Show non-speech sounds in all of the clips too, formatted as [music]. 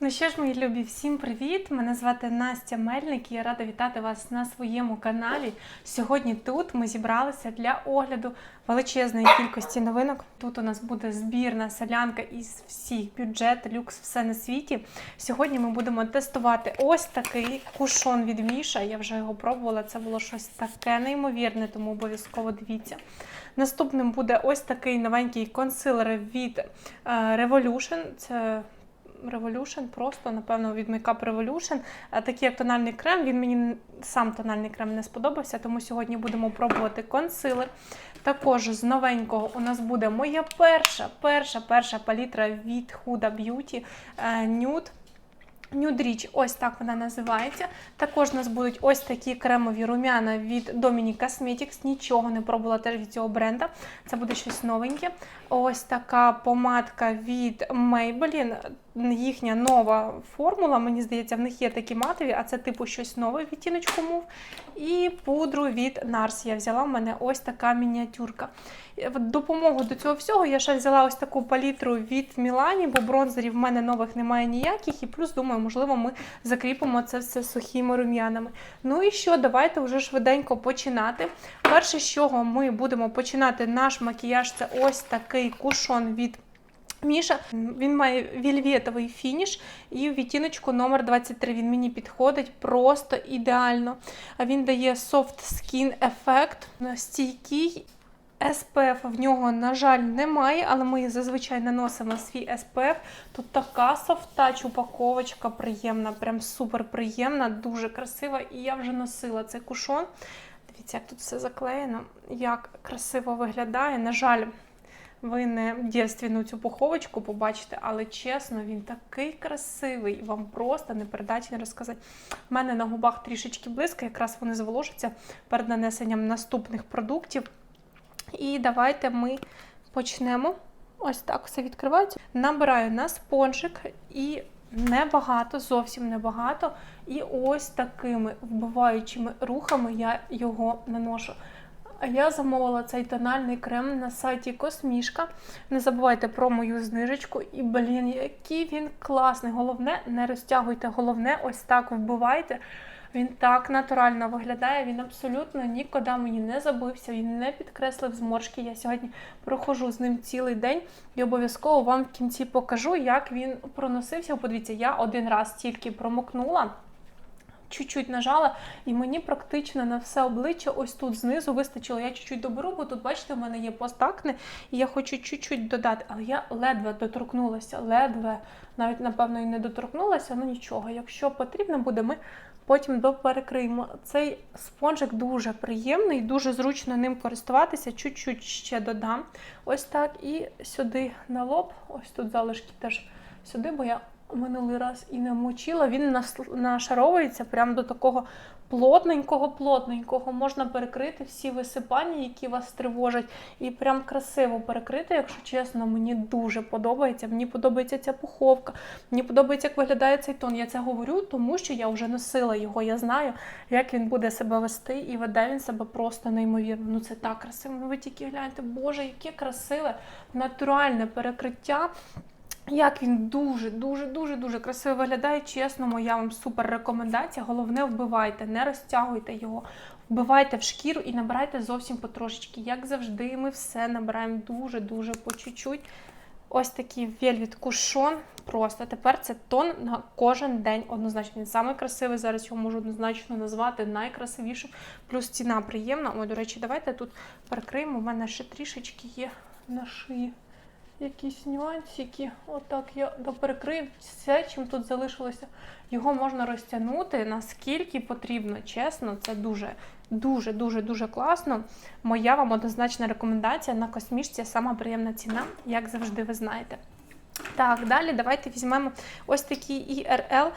Ну що ж, мої любі, всім привіт! Мене звати Настя Мельник і я рада вітати вас на своєму каналі. Сьогодні тут ми зібралися для огляду величезної кількості новинок. Тут у нас буде збірна солянка із всіх бюджет, люкс, все на світі. Сьогодні ми будемо тестувати ось такий кушон від Міша. Я вже його пробувала. Це було щось таке неймовірне, тому обов'язково дивіться. Наступним буде ось такий новенький консилер від е, Revolution. Це Revolution, просто, напевно, від Makeup Revolution. А Такий як тональний крем. Він мені сам тональний крем не сподобався, тому сьогодні будемо пробувати консилер. Також з новенького у нас буде моя перша, перша, перша палітра від Huda Beauty е, Nude. Rich, ось так вона називається. Також у нас будуть ось такі кремові рум'яна від Dominic Cosmetics. Нічого не пробувала теж від цього бренда. Це буде щось новеньке. Ось така помадка від Maybelline. Їхня нова формула. Мені здається, в них є такі матові, а це типу щось нове відтіночку мув. І пудру від NARS я взяла. в мене ось така мініатюрка. В допомогу до цього всього я ще взяла ось таку палітру від Мілані, бо бронзерів в мене нових немає ніяких. І плюс, думаю, можливо, ми закріпимо це все сухими рум'янами. Ну і що, давайте вже швиденько починати. Перше, з чого ми будемо починати наш макіяж, це ось такий кушон від. Міша, він має вільветовий фініш і в відтіночку номер 23 він мені підходить просто ідеально. А Він дає soft skin ефект, стійкий. SPF в нього, на жаль, немає, але ми зазвичай наносимо свій SPF. Тут така софтач упаковочка приємна, прям супер приємна, дуже красива. І я вже носила цей кушон. Дивіться, як тут все заклеєно, як красиво виглядає. На жаль, ви не дівственну цю пуховочку побачите, але чесно, він такий красивий, вам просто не передати, не розказати. У мене на губах трішечки близько, якраз вони зволожаться перед нанесенням наступних продуктів. І давайте ми почнемо. Ось так все відкривається. Набираю на спонжик і небагато, зовсім небагато. І ось такими вбиваючими рухами я його наношу. А Я замовила цей тональний крем на сайті Космішка. Не забувайте про мою знижечку. І, блін, який він класний. Головне, не розтягуйте, головне, ось так вбивайте. Він так натурально виглядає, він абсолютно нікуди мені не забився, він не підкреслив зморшки. Я сьогодні проходжу з ним цілий день і обов'язково вам в кінці покажу, як він проносився. Подивіться, я один раз тільки промокнула. Чуть-чуть нажала, і мені практично на все обличчя ось тут знизу вистачило. Я чуть-чуть доберу, бо тут, бачите, в мене є постакне, і я хочу чуть-чуть додати. Але я ледве доторкнулася, ледве, навіть, напевно, і не доторкнулася, ну нічого. Якщо потрібно буде, ми потім доперекриємо. Цей спонжик дуже приємний, дуже зручно ним користуватися. Чуть-чуть ще додам. Ось так. І сюди на лоб, ось тут залишки теж сюди, бо я минулий раз і не мочила. Він нашаровується прямо до такого плотненького, плотненького. Можна перекрити всі висипання, які вас тривожать, і прям красиво перекрити, якщо чесно, мені дуже подобається. Мені подобається ця пуховка, мені подобається, як виглядає цей тон. Я це говорю, тому що я вже носила його. Я знаю, як він буде себе вести, і веде він себе просто неймовірно. Ну це так красиво. Ну ви тільки гляньте, Боже, яке красиве натуральне перекриття. Як він дуже, дуже, дуже, дуже красиво виглядає. Чесно, моя вам супер рекомендація. Головне, вбивайте, не розтягуйте його, вбивайте в шкіру і набирайте зовсім потрошечки. Як завжди, ми все набираємо дуже-дуже по чуть-чуть. Ось такий вельвіт кушон. Просто тепер це тон на кожен день. Однозначно, він самий красивий. Зараз його можу однозначно назвати найкрасивішим. Плюс ціна приємна. Ой, до речі, давайте тут перекриємо. У мене ще трішечки є на шиї якісь нюансики. Отак я доперекрив все, чим тут залишилося. Його можна розтягнути наскільки потрібно. Чесно, це дуже, дуже, дуже, дуже класно. Моя вам однозначна рекомендація на космічці сама приємна ціна, як завжди, ви знаєте. Так, далі давайте візьмемо ось такий IRL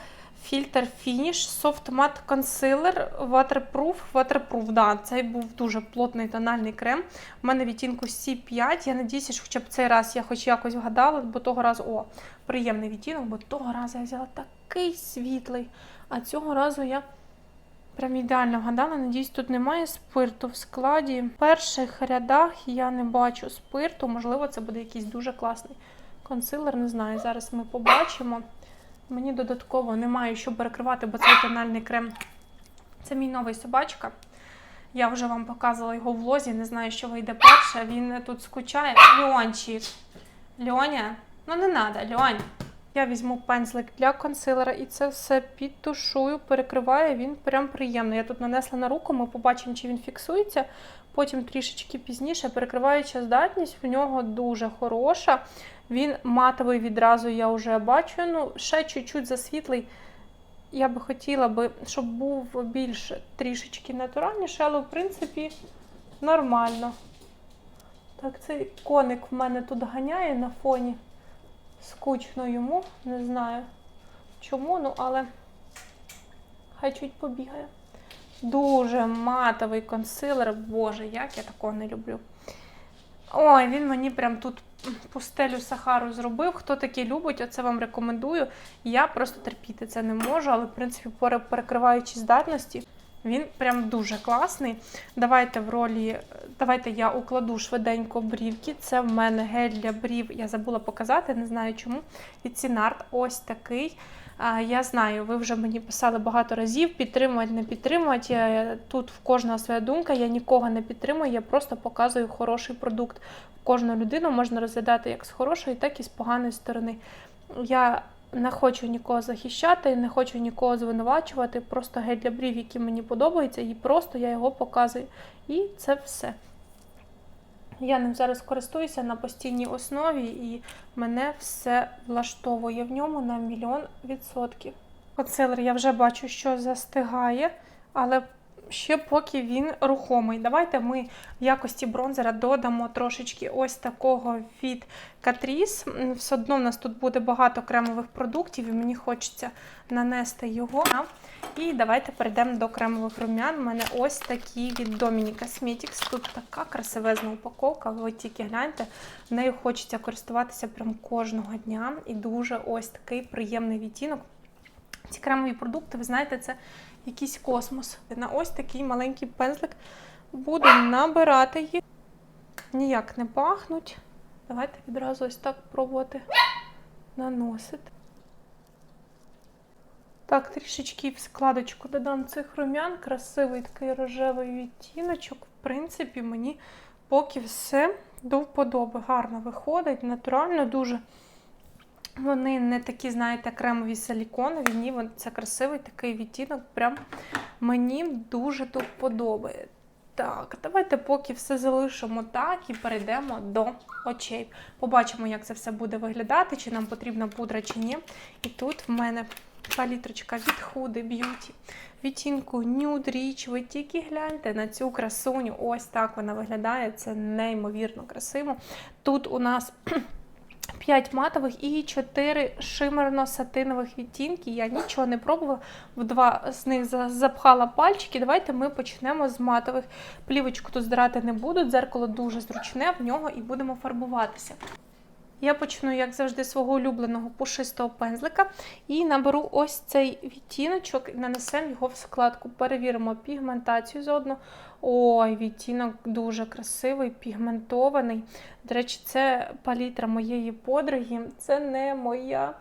фільтр Finish Soft Matte Concealer Waterproof. Waterproof, да, цей був дуже плотний тональний крем. У мене відтінку C5. Я надіюся, що хоча б цей раз я хоч якось вгадала, бо того разу, о, приємний відтінок, бо того разу я взяла такий світлий. А цього разу я прям ідеально вгадала. Надіюсь, тут немає спирту в складі. В перших рядах я не бачу спирту, можливо, це буде якийсь дуже класний консилер, не знаю. Зараз ми побачимо. Мені додатково немає що перекривати, бо цей тональний крем це мій новий собачка. Я вже вам показувала його в лозі, не знаю, що вийде перше. Він тут скучає. Льончик. Льоня, ну не треба, Льонь. Я візьму пензлик для консилера і це все підтушую, перекриваю. Він прям приємний. Я тут нанесла на руку, ми побачимо, чи він фіксується. Потім трішечки пізніше перекриваюча здатність в нього дуже хороша. Він матовий відразу я вже бачу. Ну, ще чуть-чуть засвітлий. Я би хотіла би, щоб був більш трішечки натуральніше, але в принципі нормально. Так, цей коник в мене тут ганяє на фоні. Скучно йому, не знаю чому, ну але хай чуть побігає. Дуже матовий консилер. Боже, як я такого не люблю. Ой, він мені прям тут пустелю Сахару зробив. Хто таке любить, оце вам рекомендую. Я просто терпіти це не можу, але в принципі, пере- перекриваючи здатності, він прям дуже класний. Давайте в ролі, давайте я укладу швиденько брівки. Це в мене гель для брів. Я забула показати, не знаю чому. Від Сінарт ось такий. Я знаю, ви вже мені писали багато разів, підтримувати, не підтримувати. Е, Тут в кожного своя думка, я нікого не підтримую, я просто показую хороший продукт. Кожну людину можна розглядати як з хорошої, так і з поганої сторони. Я не хочу нікого захищати, не хочу нікого звинувачувати. Просто гель для брів, який мені подобається, і просто я його показую. І це все. Я ним зараз користуюся на постійній основі, і мене все влаштовує в ньому на мільйон відсотків. Консилер я вже бачу, що застигає, але ще поки він рухомий. Давайте ми в якості бронзера додамо трошечки ось такого від Catrice. Все одно в нас тут буде багато кремових продуктів, і мені хочеться нанести його. І давайте перейдемо до кремових румян. У мене ось такі від Dominic Cosmetics. Тут така красивезна упаковка, ви тільки гляньте. Нею хочеться користуватися прям кожного дня. І дуже ось такий приємний відтінок. Ці кремові продукти, ви знаєте, це якийсь космос. На ось такий маленький пензлик буду набирати їх. Ніяк не пахнуть. Давайте відразу ось так пробувати наносити. Так, трішечки в складочку додам цих румян. Красивий такий рожевий відтіночок. В принципі, мені поки все до вподоби. Гарно виходить, натурально дуже. Вони не такі, знаєте, кремові силіконові. Ні, це красивий такий відтінок. Прям мені дуже до вподоби. Так, давайте поки все залишимо так і перейдемо до очей. Побачимо, як це все буде виглядати, чи нам потрібна пудра, чи ні. І тут в мене палітрочка від Huda Beauty. Відтінку Nude Rich. Ви тільки гляньте на цю красуню. Ось так вона виглядає. Це неймовірно красиво. Тут у нас 5 матових і 4 шимерно-сатинових відтінки. Я нічого не пробувала. В два з них запхала пальчики. Давайте ми почнемо з матових. Плівочку тут здирати не буду. Дзеркало дуже зручне, в нього і будемо фарбуватися. Я почну, як завжди, свого улюбленого пушистого пензлика і наберу ось цей відтіночок і нанесемо його в складку. Перевіримо пігментацію заодно. Ой, відтінок дуже красивий, пігментований. До речі, це палітра моєї подруги. Це не моя.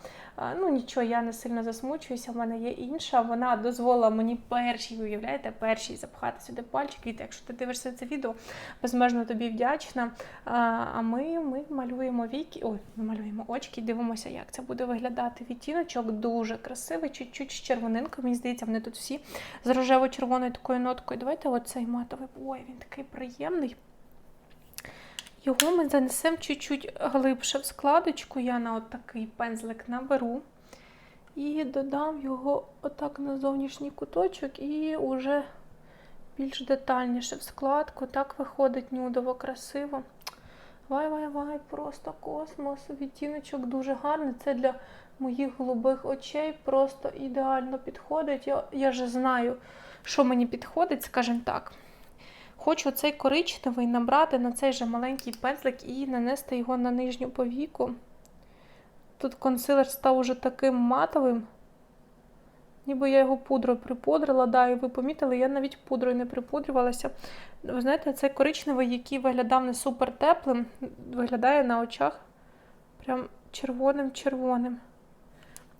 Ну нічого, я не сильно засмучуюся, в мене є інша. Вона дозволила мені першій, уявляєте, першій запхати сюди пальчик. Віта, якщо ти дивишся це відео, безмежно тобі вдячна. А, ми, ми малюємо віки, ой, ми малюємо очки, дивимося, як це буде виглядати. Відтіночок дуже красивий, чуть-чуть з червонинкою. Мені здається, вони тут всі з рожево-червоною такою ноткою. Давайте оцей матовий. Ой, він такий приємний. Його ми занесемо чуть-чуть глибше в складочку. Я на от такий пензлик наберу і додам його отак на зовнішній куточок і уже більш детальніше в складку. Так виходить нюдово красиво. Вай-вай-вай, просто космос. Відтіночок дуже гарний. Це для моїх голубих очей просто ідеально підходить. Я, я вже знаю, що мені підходить, скажімо так. Хочу цей коричневий набрати на цей же маленький пензлик і нанести його на нижню повіку. Тут консилер став уже таким матовим. Ніби я його пудрою припудрила, да, і ви помітили, я навіть пудрою не припудрювалася. Ви знаєте, цей коричневий, який виглядав не супер теплим, виглядає на очах прям червоним-червоним.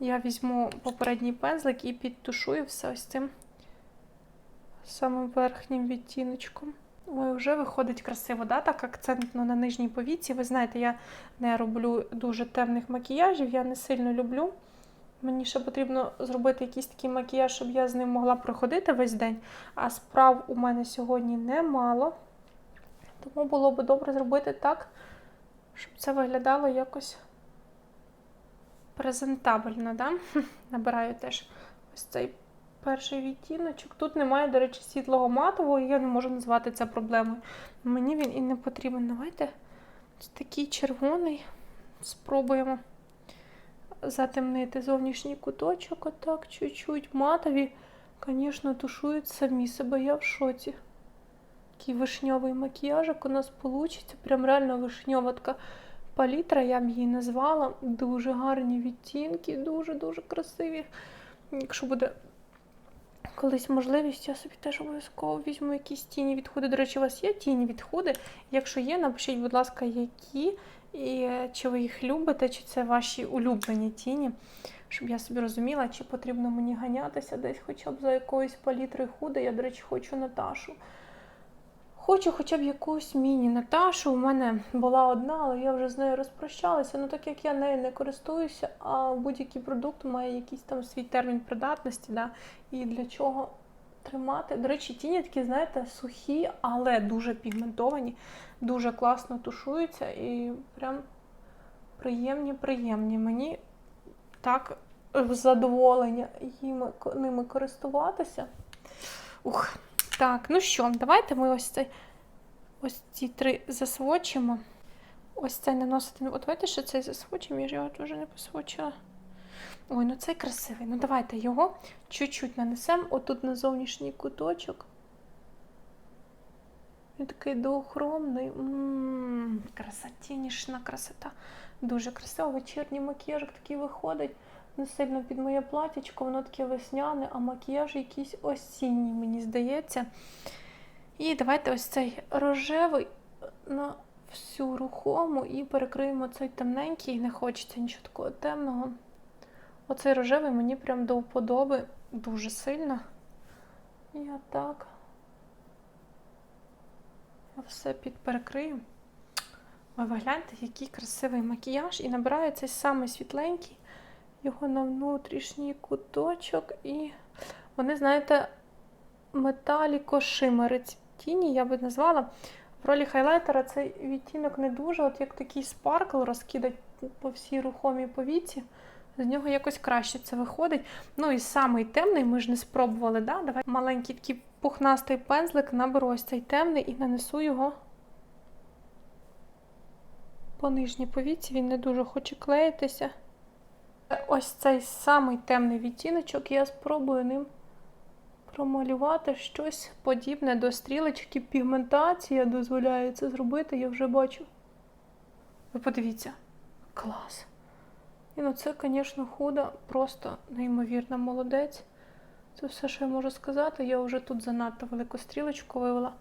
я візьму попередній пензлик і підтушую все ось цим самим верхнім відтіночком. Ой, вже виходить красиво, да? так акцентно на нижній повіці. Ви знаєте, я не роблю дуже темних макіяжів, я не сильно люблю. Мені ще потрібно зробити якийсь такий макіяж, щоб я з ним могла проходити весь день. А справ у мене сьогодні немало. Тому було б добре зробити так, щоб це виглядало якось презентабельно. Да? [laughs] Набираю теж ось цей перший відтіночок. Тут немає, до речі, світлого матового, і я не можу назвати це проблемою. Мені він і не потрібен. Давайте такий червоний. Спробуємо затемнити зовнішній куточок, отак, чуть-чуть. Матові, звісно, тушують самі себе. Я в шоці. Такий вишньовий макіяжик у нас вийде. Прям реально вишньова така палітра, я б її назвала. Дуже гарні відтінки, дуже-дуже красиві. Якщо буде колись можливість, я собі теж обов'язково візьму якісь тіні відходи. До речі, у вас є тіні відходи? Якщо є, напишіть, будь ласка, які, і чи ви їх любите, чи це ваші улюблені тіні, щоб я собі розуміла, чи потрібно мені ганятися десь хоча б за якоюсь палітрою худи. Я, до речі, хочу Наташу. Хочу хоча б якусь міні-Наташу. У мене була одна, але я вже з нею розпрощалася. Ну так як я нею не користуюся, а будь-який продукт має якийсь там свій термін придатності, да? і для чого тримати. До речі, тіні такі, знаєте, сухі, але дуже пігментовані, дуже класно тушуються і прям приємні, приємні. Мені так задоволення їми, ними користуватися. Ух. Так, ну що, давайте ми ось цей, ось ці три засвочимо. Ось цей наносити. От давайте ще цей засвочимо, я ж його вже не посвочила. Ой, ну цей красивий. Ну давайте його чуть-чуть нанесемо отут на зовнішній куточок. Він такий доохромний. Красотінішна красота. Дуже красиво. Вечірній макіяжик такий виходить. Не сильно під моє платічко, воно таке весняне, а макіяж якийсь осінній, мені здається. І давайте ось цей рожевий на всю рухому і перекриємо цей темненький, не хочеться нічого такого темного. Оцей рожевий мені прям до вподоби дуже сильно. Я так. Я все підперекрию. Ви гляньте, який красивий макіяж. І набираю цей самий світленький його на внутрішній куточок. І вони, знаєте, металіко шимерить тіні, я би назвала. В ролі хайлайтера цей відтінок не дуже, от як такий спаркл розкидать по всій рухомій повіці. З нього якось краще це виходить. Ну і самий темний, ми ж не спробували, да? Давай маленький такий пухнастий пензлик, наберу ось цей темний і нанесу його по нижній повіці. Він не дуже хоче клеїтися. Ось цей самий темний відтіночок, я спробую ним промалювати щось подібне до стрілочки. Пігментація дозволяє це зробити, я вже бачу. Ви подивіться, клас. І ну це, звісно, худо, просто неймовірно молодець. Це все, що я можу сказати. Я вже тут занадто велику стрілочку вивела.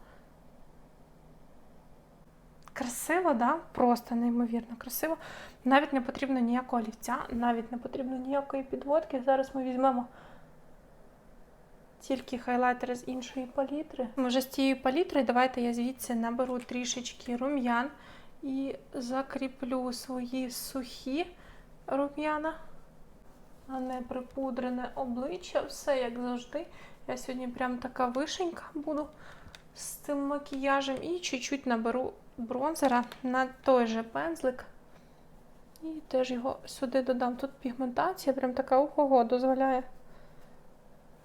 Красиво, да? Просто неймовірно красиво. Навіть не потрібно ніякого олівця, навіть не потрібно ніякої підводки. Зараз ми візьмемо тільки хайлайтери з іншої палітри. Може, з цієї палітри давайте я звідси наберу трішечки рум'ян і закріплю свої сухі рум'яна, а не припудрене обличчя. Все як завжди. Я сьогодні прям така вишенька буду з цим макіяжем і чуть-чуть наберу бронзера на той же пензлик. І теж його сюди додам. Тут пігментація, прям така ого, дозволяє.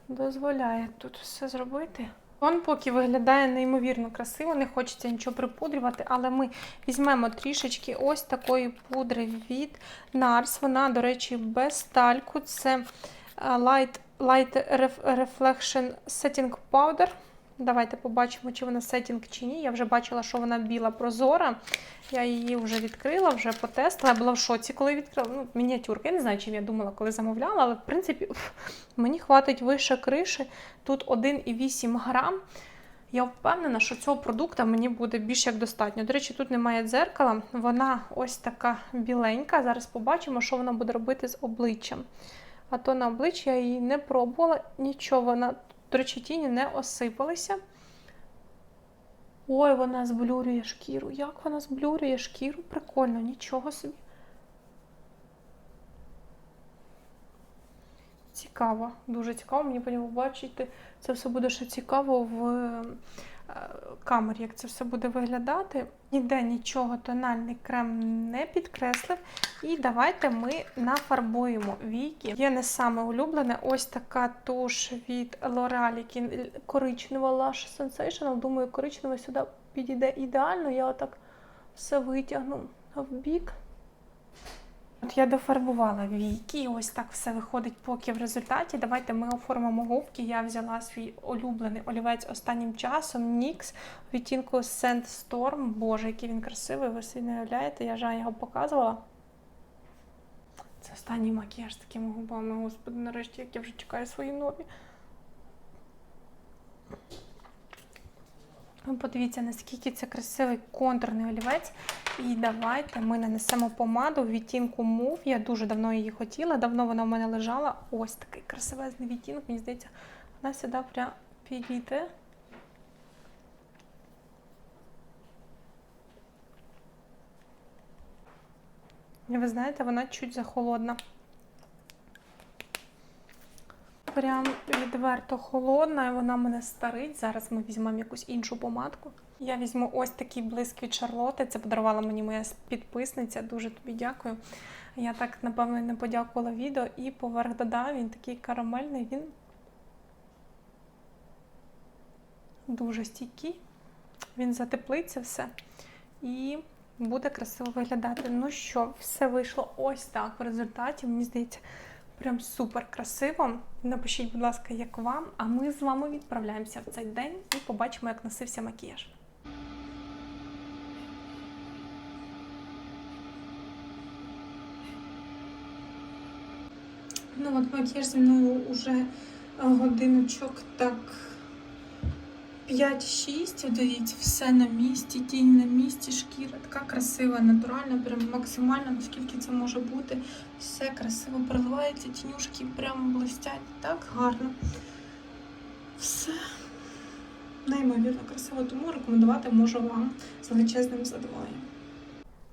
Дозволяє тут все зробити. Він поки виглядає неймовірно красиво, не хочеться нічого припудрювати, але ми візьмемо трішечки ось такої пудри від NARS. Вона, до речі, без тальку. Це Light, Light Reflection Setting Powder. Давайте побачимо, чи вона сетінг чи ні. Я вже бачила, що вона біла прозора. Я її вже відкрила, вже потестила. Я була в шоці, коли відкрила. Ну, мініатюрка. Я не знаю, чим я думала, коли замовляла, але в принципі мені хватить вище криші. Тут 1,8 грам. Я впевнена, що цього продукту мені буде більш як достатньо. До речі, тут немає дзеркала, вона ось така біленька. Зараз побачимо, що вона буде робити з обличчям. А то на обличчя я її не пробувала, нічого вона, до речі, тіні не осипалися. Ой, вона зблюрює шкіру. Як вона зблюрює шкіру? Прикольно, нічого собі. Цікаво, дуже цікаво. Мені потім бачити. Це все буде ще цікаво в камері, як це все буде виглядати. Ніде нічого тональний крем не підкреслив. І давайте ми нафарбуємо віки. Є не саме улюблене ось така туш від L'Oreal, коричнева Lash Sensational. Думаю, коричнева сюди підійде ідеально. Я отак все витягну в бік. От я дофарбувала віки, ось так все виходить поки в результаті. Давайте ми оформимо губки. Я взяла свій улюблений олівець останнім часом в відтінку Sandstorm. Боже, який він красивий, ви собі не уявляєте, я вже його показувала. Це останній макіяж з такими губами, господи, нарешті, як я вже чекаю свої нові. Ви подивіться, наскільки це красивий контурний олівець. І давайте ми нанесемо помаду в відтінку Move. Я дуже давно її хотіла, давно вона в мене лежала. Ось такий красивезний відтінок. Мені здається, вона сюди прям підійде. Ви знаєте, вона чуть захолодна. Прям відверто холодна, і вона мене старить. Зараз ми візьмемо якусь іншу помадку. Я візьму ось такий блиск від Шарлоти. Це подарувала мені моя підписниця. Дуже тобі дякую. Я так, напевно, не подякувала відео. І поверх додав, він такий карамельний, він дуже стійкий. Він затеплиться все. І буде красиво виглядати. Ну що, все вийшло ось так в результаті. Мені здається. Прям супер красиво. Напишіть, будь ласка, як вам, а ми з вами відправляємося в цей день і побачимо, як носився макіяж. Ну от макіяж зі мною вже годиночок так 5-6. Дивіться, все на місці, тінь на місці, шкіра така красива, натуральна, прям максимально, наскільки це може бути. Все красиво проливається, тінюшки прямо блистять так гарно. Все неймовірно красиво, тому рекомендувати можу вам з величезним задоволенням.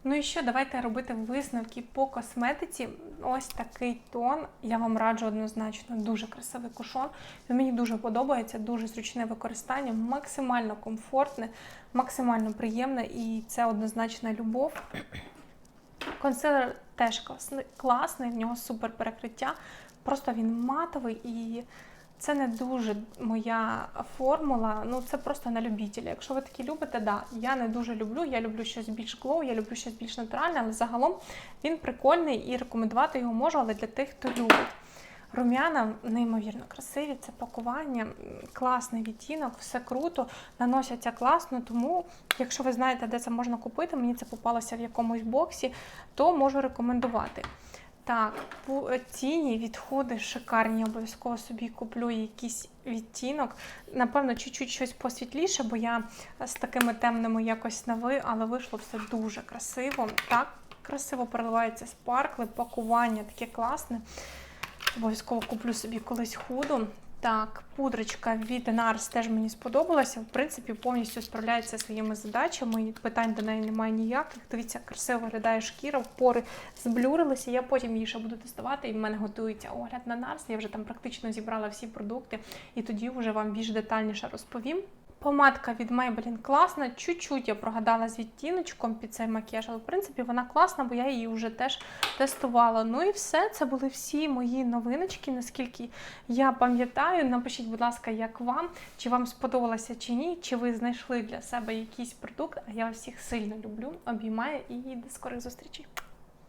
Ну і що, давайте робити висновки по косметиці. Ось такий тон. Я вам раджу однозначно дуже красивий кушон. Він мені дуже подобається, дуже зручне використання, максимально комфортне, максимально приємне і це однозначна любов. Консилер теж класний, класний, в нього супер перекриття. Просто він матовий і це не дуже моя формула, ну це просто на любителя. Якщо ви такі любите, да, я не дуже люблю. Я люблю щось більш глоу, я люблю щось більш натуральне, але загалом він прикольний і рекомендувати його можу, але для тих, хто любить. Рум'яна неймовірно красиві, це пакування, класний відтінок, все круто, наносяться класно. Тому, якщо ви знаєте, де це можна купити, мені це попалося в якомусь боксі, то можу рекомендувати. Так, тіні відходи шикарні. Обов'язково собі куплю якийсь відтінок. Напевно, чуть-чуть щось посвітліше, бо я з такими темними якось на ви, але вийшло все дуже красиво. Так, красиво переливаються спаркли, пакування таке класне. Обов'язково куплю собі колись худу. Так, пудрочка від Нарс теж мені сподобалася. В принципі, повністю справляється своїми задачами. Питань до неї немає ніяких. Дивіться, красиво виглядає шкіра, пори зблюрилися. Я потім її ще буду тестувати, і в мене готується огляд на нарс. Я вже там практично зібрала всі продукти, і тоді вже вам більш детальніше розповім. Помадка від Maybelline класна. Чуть-чуть я прогадала з відтіночком під цей макіяж, але в принципі вона класна, бо я її вже теж тестувала. Ну і все, це були всі мої новиночки, наскільки я пам'ятаю. Напишіть, будь ласка, як вам, чи вам сподобалося чи ні, чи ви знайшли для себе якийсь продукт. А я всіх сильно люблю, обіймаю і до скорих зустрічей.